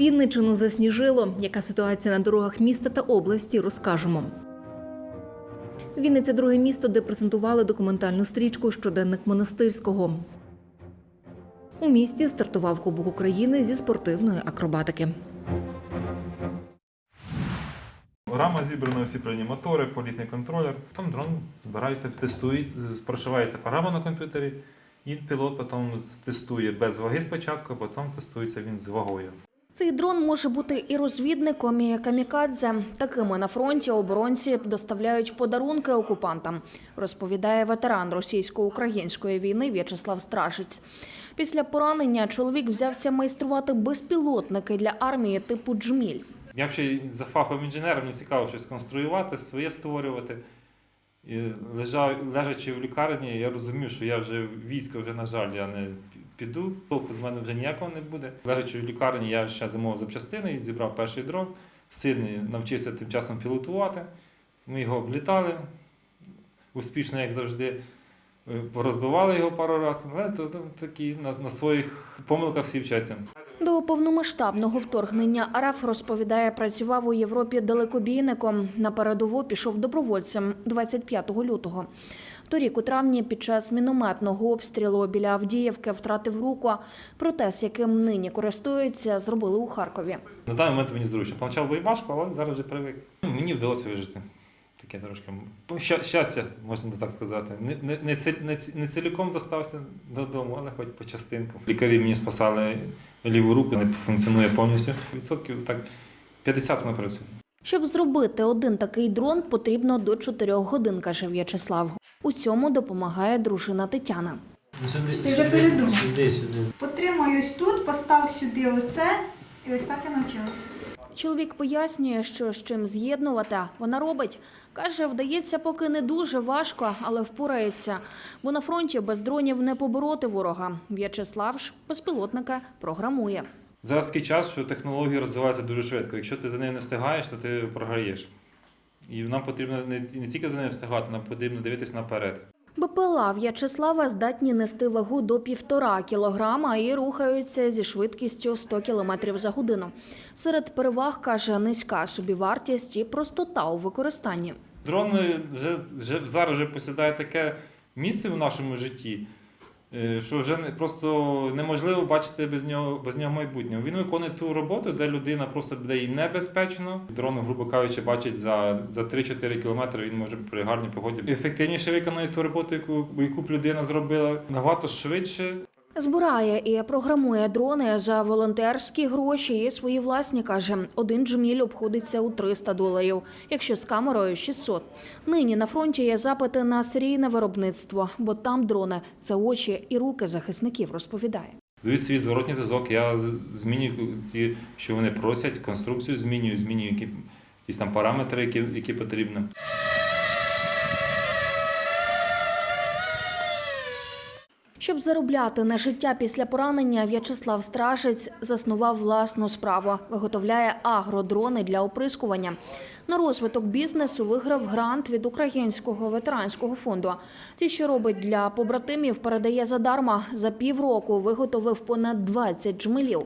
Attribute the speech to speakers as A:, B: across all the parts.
A: Вінничину засніжило. Яка ситуація на дорогах міста та області, розкажемо. Вінниця друге місто, де презентували документальну стрічку Щоденник монастирського. У місті стартував Кубок України зі спортивної акробатики.
B: Рама зібрана, всі прийняті мотори, політний контролер. Потім дрон збирається, тестує, прошивається програма на комп'ютері, і пілот потім тестує без ваги спочатку, потім тестується він з вагою.
C: Цей дрон може бути і розвідником, і камікадзе. Такими на фронті оборонці доставляють подарунки окупантам, розповідає ветеран російсько-української війни В'ячеслав Стражиць. Після поранення чоловік взявся майструвати безпілотники для армії типу Джміль.
B: Я взагалі за фаховим інженером не цікаво щось конструювати, своє створювати. І лежав, лежачи в лікарні, я розумів, що я вже військо вже, на жаль, я не піду, толку з мене вже ніякого не буде. Лежачи в лікарні, я ще замовив запчастини зібрав перший дрон. Сильний навчився тим часом пілотувати. Ми його облітали успішно, як завжди. Е, Розбивали його пару разів, але то, то такі на, на своїх помилках всі вчаться.
C: До повномасштабного вторгнення РФ розповідає, працював у Європі далекобійником. На передову пішов добровольцем 25 лютого. Торік у травні під час мінометного обстрілу біля Авдіївки втратив руку. Протез, яким нині користується, зробили у Харкові.
B: На даний момент мені зручно. Було важко, але зараз вже привик. Ну, Мені вдалося вижити. Таке трошки щастя, можна так сказати. Не, не, не, не, ці- не ціліком достався додому, але хоч по частинкам. Лікарі мені спасали ліву руку, не функціонує повністю. Відсотків так 50 вона працює.
C: Щоб зробити один такий дрон, потрібно до 4 годин, каже В'ячеслав. У цьому допомагає дружина Тетяна.
D: Сюди,
E: Ти вже
D: сюди,
E: передумав?
D: Сюди, сюди.
E: Потримай ось тут, постав сюди оце, і ось так я навчилася.
C: Чоловік пояснює, що з чим з'єднувати вона робить. Каже, вдається поки не дуже важко, але впорається. Бо на фронті без дронів не побороти ворога. В'ячеслав ж безпілотника програмує.
B: Зараз такий час, що технології розвиваються дуже швидко. Якщо ти за нею не встигаєш, то ти програєш. І нам потрібно не, не тільки за нею встигати, нам потрібно дивитись наперед.
C: БПЛА В'ячеслава здатні нести вагу до півтора кілограма і рухаються зі швидкістю 100 кілометрів за годину. Серед переваг каже низька собівартість і простота у використанні.
B: Дрон вже, вже зараз вже посідає таке місце в нашому житті, що вже не, просто неможливо бачити без нього, без нього майбутнього. Він виконує ту роботу, де людина просто буде їй небезпечно. Дрон, грубо кажучи, бачить за, за 3-4 кілометри, він може при гарній погоді ефективніше виконує ту роботу, яку, яку б людина зробила, набагато швидше.
C: Збирає і програмує дрони за волонтерські гроші і свої власні, каже. Один джміль обходиться у 300 доларів, якщо з камерою – 600. Нині на фронті є запити на серійне виробництво, бо там дрони – це очі і руки захисників, розповідає.
B: Дають свій зворотній зв'язок. Я змінюю ті, що вони просять, конструкцію змінюю, змінюю які, якісь там параметри, які, які потрібні.
C: Щоб заробляти на життя після поранення, В'ячеслав Стражець заснував власну справу. Виготовляє агродрони для оприскування. На розвиток бізнесу виграв грант від Українського ветеранського фонду. Ті, що робить для побратимів, передає задарма. За півроку виготовив понад 20 джмелів.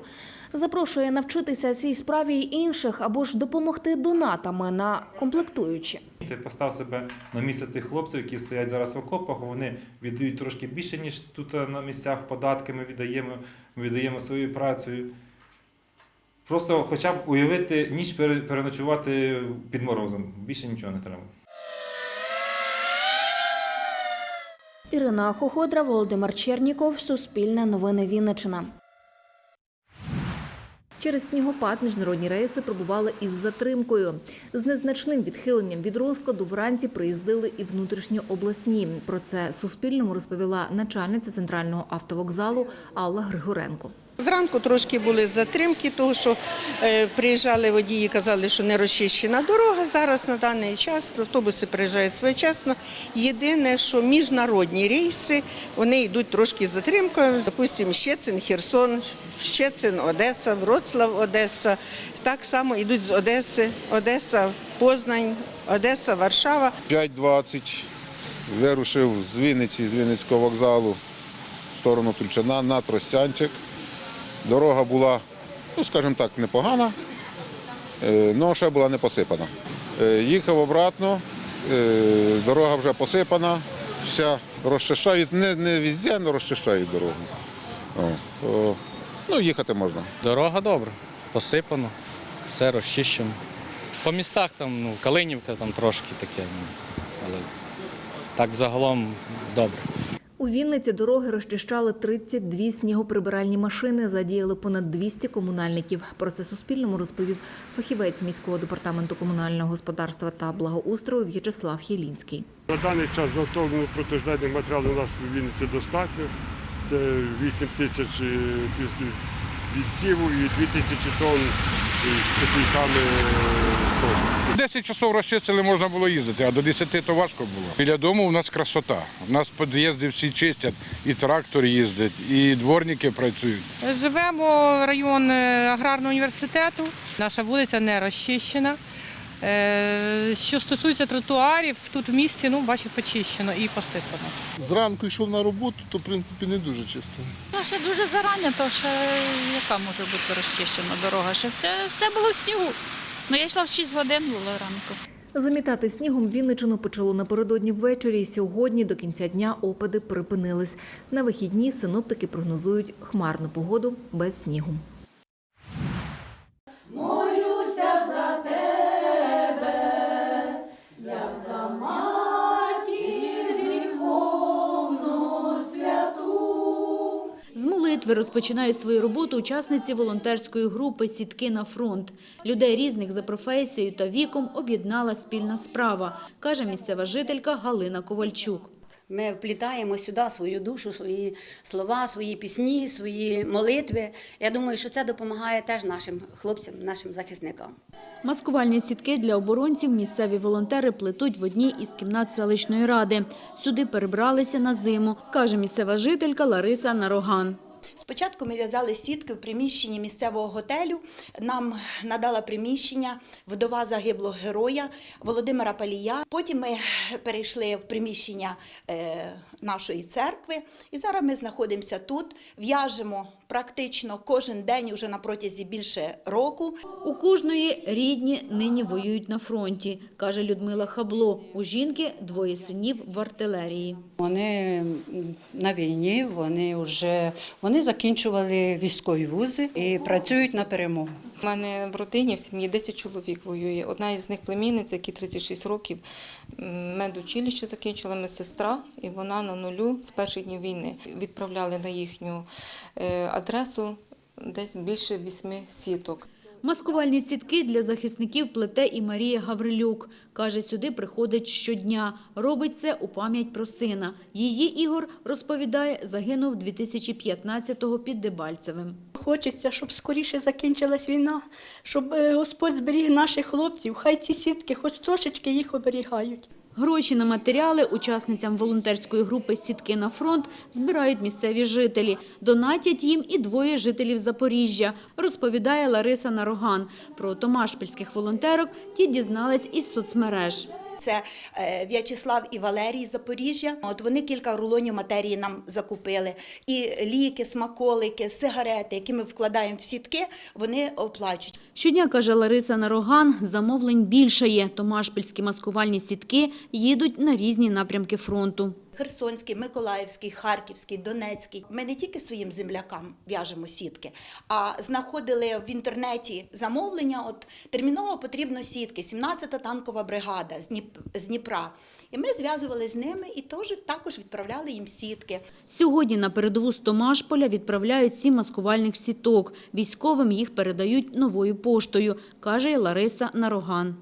C: Запрошує навчитися цій справі й інших або ж допомогти донатами на комплектуючі.
B: Ти постав себе на місце тих хлопців, які стоять зараз в окопах. Вони віддають трошки більше, ніж тут е, на місцях податки ми віддаємо, ми віддаємо своєю працею. Просто хоча б уявити ніч переночувати під морозом. Більше нічого не треба.
C: Ірина Хоходра, Володимир Черніков, Суспільне новини Вінниччина.
A: Через снігопад міжнародні рейси пробували із затримкою. З незначним відхиленням від розкладу вранці приїздили і внутрішньообласні. Про це Суспільному розповіла начальниця центрального автовокзалу Алла Григоренко.
F: Зранку трошки були затримки, тому що е, приїжджали водії, казали, що не розчищена дорога. Зараз на даний час автобуси приїжджають своєчасно. Єдине, що міжнародні рейси вони йдуть трошки з затримкою. Допустимо, Щецин, Херсон, Щецин, Одеса, Вроцлав, Одеса. Так само йдуть з Одеси, Одеса, Познань, Одеса, Варшава.
G: 5.20 вирушив з Вінниці, з Вінницького вокзалу в сторону Тульчина на Тростянчик. Дорога була ну, скажімо так, непогана, але ще була не посипана. Е, Їхав обратно, е, дорога вже посипана, вся розчищають, не, не везде, але розчищають дорогу. Ну, їхати можна.
D: Дорога добра, посипано, все розчищено. По містах там, ну, Калинівка там трошки таке, ну, але так загалом добре.
A: У Вінниці дороги розчищали 32 снігоприбиральні машини, задіяли понад 200 комунальників. Про це Суспільному розповів фахівець міського департаменту комунального господарства та благоустрою В'ячеслав Хілінський.
H: На даний час заготовленого протижневих матеріалів у нас в Вінниці достатньо. Це 8 тисяч е, після відсіву і 2 тисячі тонн з копійками соль. солі.
I: 10 часов розчистили, можна було їздити, а до 10 то важко було. Біля дому у нас красота. У нас під'їзди всі чистять, і трактор їздить, і дворники працюють.
J: Живемо в район е, аграрного університету. Наша вулиця не розчищена. Е, Що стосується тротуарів, тут в місті, ну, бачу, почищено і посипано.
K: Зранку йшов на роботу, то в принципі не дуже чисто.
L: Ну, ще дуже зарані, то ще яка може бути розчищена дорога? Ще все, все було в снігу. Ну, я йшла в 6 годин було ранку.
A: Замітати снігом Вінничину почало напередодні ввечері. і Сьогодні до кінця дня опади припинились. На вихідні синоптики прогнозують хмарну погоду без снігу.
L: З молитви розпочинають свою роботу учасниці волонтерської групи «Сітки на фронт». Людей різних за професією та віком об'єднала спільна справа, каже місцева жителька Галина Ковальчук.
M: Ми вплітаємо сюди свою душу, свої слова, свої пісні, свої молитви. Я думаю, що це допомагає теж нашим хлопцям, нашим захисникам.
L: Маскувальні сітки для оборонців місцеві волонтери плетуть в одній із кімнат селищної ради. Сюди перебралися на зиму, каже місцева жителька Лариса Нароган.
N: Спочатку ми в'язали сітки в приміщенні місцевого готелю. Нам надала приміщення вдова загиблого героя Володимира Палія. Потім ми перейшли в приміщення е, нашої церкви. І зараз ми знаходимося тут, в'яжемо практично кожен день уже на протязі більше року.
L: У кожної рідні нині воюють на фронті, каже Людмила Хабло. У жінки двоє синів в артилерії.
M: Вони на війні, вони вже вони закінчували військові вузи і працюють на перемогу.
J: У мене в родині в сім'ї 10 чоловік воює. Одна із них племінниця, якій 36 років, медучилище закінчила медсестра, і вона на нулю з перших днів війни відправляли на їхню е, адресу десь більше вісьми сіток.
L: Маскувальні сітки для захисників плете і Марія Гаврилюк. Каже, сюди приходить щодня. Робить це у пам'ять про сина. Її Ігор, розповідає, загинув 2015-го під Дебальцевим.
E: Хочеться, щоб скоріше закінчилась війна, щоб е, Господь зберіг наших хлопців. Хай ці сітки хоч трошечки їх оберігають.
L: Гроші на матеріали учасницям волонтерської групи «Сітки на фронт» збирають місцеві жителі. Донатять їм і двоє жителів Запоріжжя, розповідає Лариса Нароган. Про томашпільських волонтерок ті дізнались із соцмереж.
N: Це е, В'ячеслав і Валерій з Запоріжжя. От вони кілька рулонів матерії нам закупили. І ліки, смаколики, сигарети, які ми вкладаємо в сітки, вони оплачують.
L: Щодня, каже Лариса Нароган, замовлень більше є. Томашпільські маскувальні сітки їдуть на різні напрямки фронту.
N: Херсонський, Миколаївський, Харківський, Донецький. Ми не тільки своїм землякам в'яжемо сітки, а знаходили в інтернеті замовлення. От терміново потрібно сітки, 17-та танкова бригада з Дніпра. І ми зв'язували з ними і теж також відправляли їм сітки.
L: Сьогодні на передову з Томашполя відправляють сім маскувальних сіток. Військовим їх передають новою поштою, каже Лариса Нароган.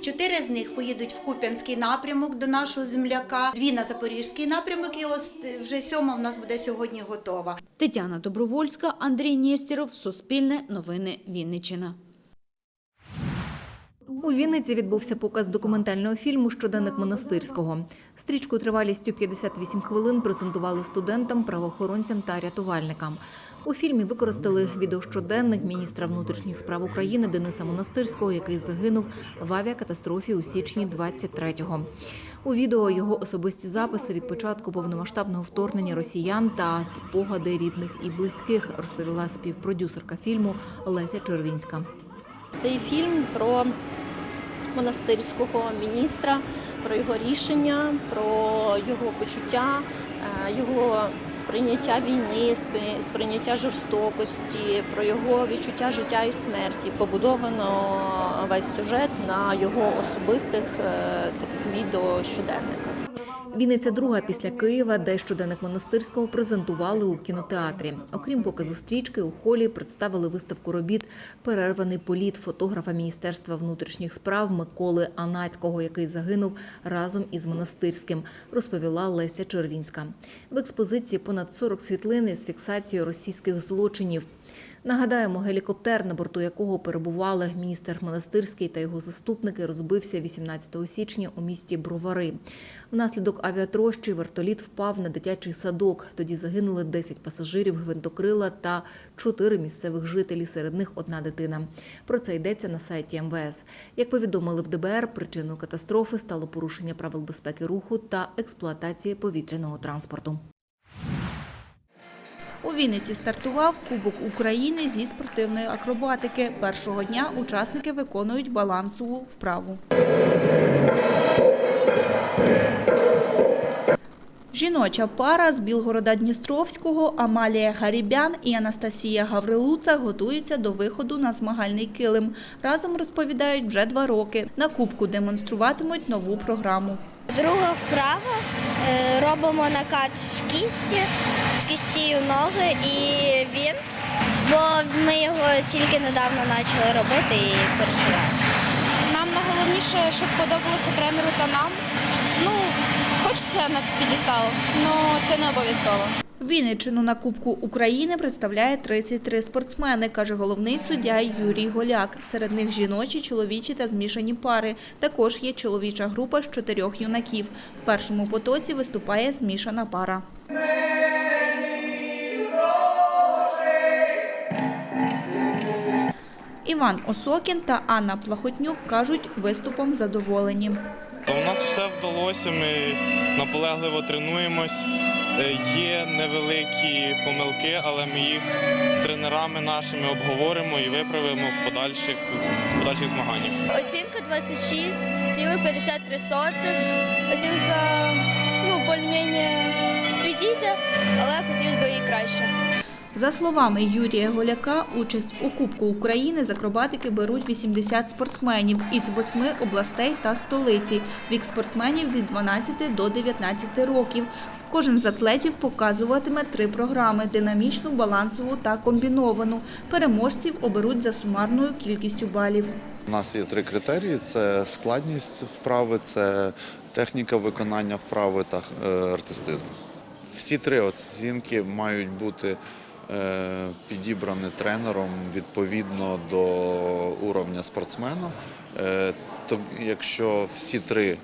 N: Чотири з них поїдуть в Куп'янський напрямок до нашого земляка, дві на Запорізький напрямок, і ось е, вже сьома в нас буде сьогодні готова.
L: Тетяна Добровольська, Андрій Нєстєров, Суспільне, Новини Вінниччина.
A: У Вінниці відбувся показ документального фільму «Щоденник монастирського». Стрічку тривалістю 58 хвилин презентували студентам, правоохоронцям та рятувальникам. У фільмі використали відеощоденник міністра внутрішніх справ України Дениса Монастирського, який загинув в авіакатастрофі у січні 23-го. У відео його особисті записи від початку повномасштабного вторгнення росіян та спогади рідних і близьких, розповіла співпродюсерка фільму Леся Червінська.
O: Цей фільм про монастирського міністра, про його рішення, про його почуття, е, його сприйняття війни, спри- сприйняття жорстокості, про його відчуття життя і смерті. Побудовано весь сюжет на його особистих е, таких відео щоденниках.
A: Вінниця друга після Києва, де щоденник монастирського презентували у кінотеатрі. Окрім показу стрічки, у холі представили виставку робіт Перерваний політ фотографа Міністерства внутрішніх справ Миколи Анацького, який загинув разом із монастирським, розповіла Леся Червінська. В експозиції понад 40 світлин з фіксацією російських злочинів. Нагадаємо, гелікоптер, на борту якого перебували міністр Монастирський та його заступники, розбився 18 січня у місті Бровари. Внаслідок авіатрощі вертоліт впав на дитячий садок. Тоді загинули 10 пасажирів гвинтокрила та 4 місцевих жителі, серед них одна дитина. Про це йдеться на сайті МВС. Як повідомили в ДБР, причиною катастрофи стало порушення правил безпеки руху та експлуатації повітряного транспорту.
P: У Вінниці стартував Кубок України зі спортивної акробатики. Першого дня учасники виконують балансову вправу. Жіноча пара з Білгорода Дністровського Амалія Гарібян і Анастасія Гаврилуца готуються до виходу на змагальний килим. Разом розповідають вже два роки. На кубку демонструватимуть нову програму.
Q: Друга вправа е, робимо накат в кісті з кістію ноги і він, бо ми його тільки недавно почали робити і переживаємо.
R: Нам найголовніше, щоб подобалося тренеру та нам. Ну, хочеться на підістал, але це не обов'язково.
P: Вінниччину на Кубку України представляє 33 спортсмени, каже головний суддя Юрій Голяк. Серед них жіночі, чоловічі та змішані пари. Також є чоловіча група з чотирьох юнаків. В першому потоці виступає змішана пара. Іван Осокін та Анна Плахотнюк кажуть, виступом задоволені.
S: У нас все вдалося. Ми наполегливо тренуємось. Е, Є невеликі помилки, але ми їх з тренерами нашими обговоримо і виправимо в подальших з подальших змаганнях.
Q: Оцінка 26,53. Оцінка ну, більш-менш підійде, але хотілося б і краще.
P: За словами Юрія Голяка, участь у Кубку України з акробатики беруть 80 спортсменів із восьми областей та столиці. Вік спортсменів від 12 до 19 років. Кожен з атлетів показуватиме три програми – динамічну, балансову та комбіновану. Переможців оберуть за сумарною кількістю балів.
T: У нас є три критерії: це складність вправи, це техніка виконання вправи та е, артистизм. Всі три оцінки мають бути е, підібрані тренером відповідно до уровня спортсмена. Е, То якщо всі три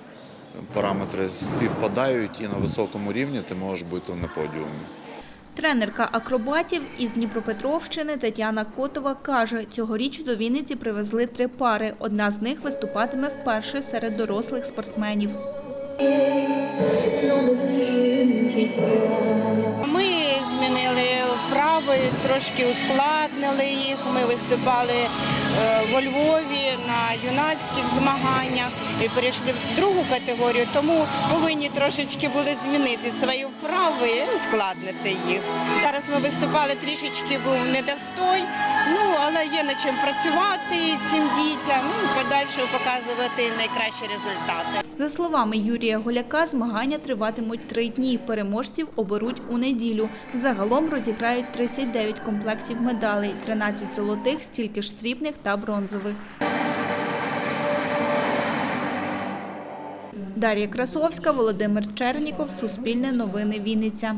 T: параметри співпадають і на високому рівні, ти можеш бути на подіумі.
P: Тренерка акробатів із Дніпропетровщини Тетяна Котова каже, цьогоріч до Вінниці привезли три пари. Одна з них виступатиме вперше серед дорослих спортсменів.
F: Трошки ускладнили їх. Ми виступали е, во Львові на юнацьких змаганнях і перейшли в другу категорію, тому повинні трошечки були змінити свої вправи і ускладнити їх. Зараз ми виступали трішечки, був недостой, ну але є над чим працювати цим дітям і подальше показувати найкращі результати.
P: За словами Юрія Голяка, змагання триватимуть три дні. Переможців оберуть у неділю. Загалом розіграють 39 комплектів медалей, 13 золотих, стільки ж срібних та бронзових. Дар'я Красовська, Володимир Черніков, Суспільне новини Вінниця.